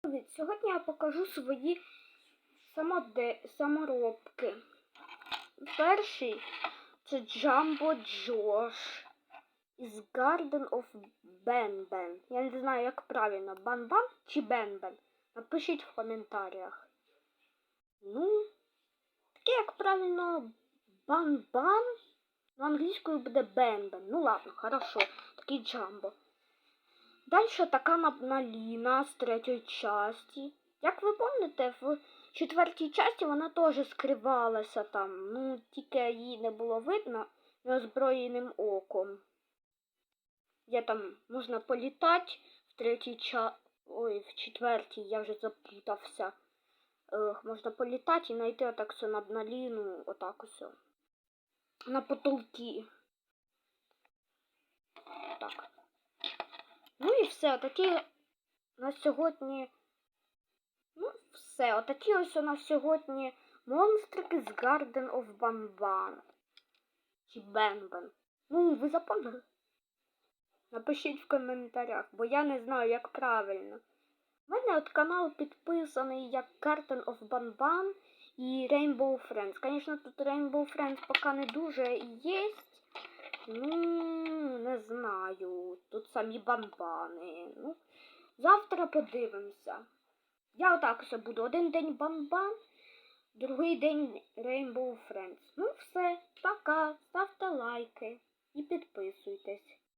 Привіт! Сьогодні я покажу свої самоде... саморобки. Перший це Jumbo Josh із Garden of Ben-Ben. Я не знаю, як правильно, Бан-Бан чи Бен-Бен. Напишіть в коментарях. Ну, таке як правильно Бан-Бан. Ну, англійською буде Бен-Бен. Ну ладно, хорошо. Такий Джамбо. Дальше така Наліна з третьої часті. Як ви пам'ятаєте, в четвертій часті вона теж скривалася там, ну тільки її не було видно неозброєним оком. Є там можна політати в третій ча... Ой, в четвертій я вже запутався. Е, можна політати і знайти отак все над Наліну, отак ось. На потолки. Так. Ну і все, отакі на сьогодні. Ну, все, отакі ось у нас сьогодні монстрики з Garden of Banban. Чи Бенбен. Ну, ви запам'ятали? Напишіть в коментарях, бо я не знаю, як правильно. У мене от канал підписаний як Garden of Banban і Rainbow Friends. Звісно, тут Rainbow Friends поки не дуже є. Ну, не знаю. Тут самі бамбани. Ну, завтра подивимося. Я отак все буду. Один день бамбан, другий день Rainbow Friends. Ну, все, пока. Ставте лайки і підписуйтесь.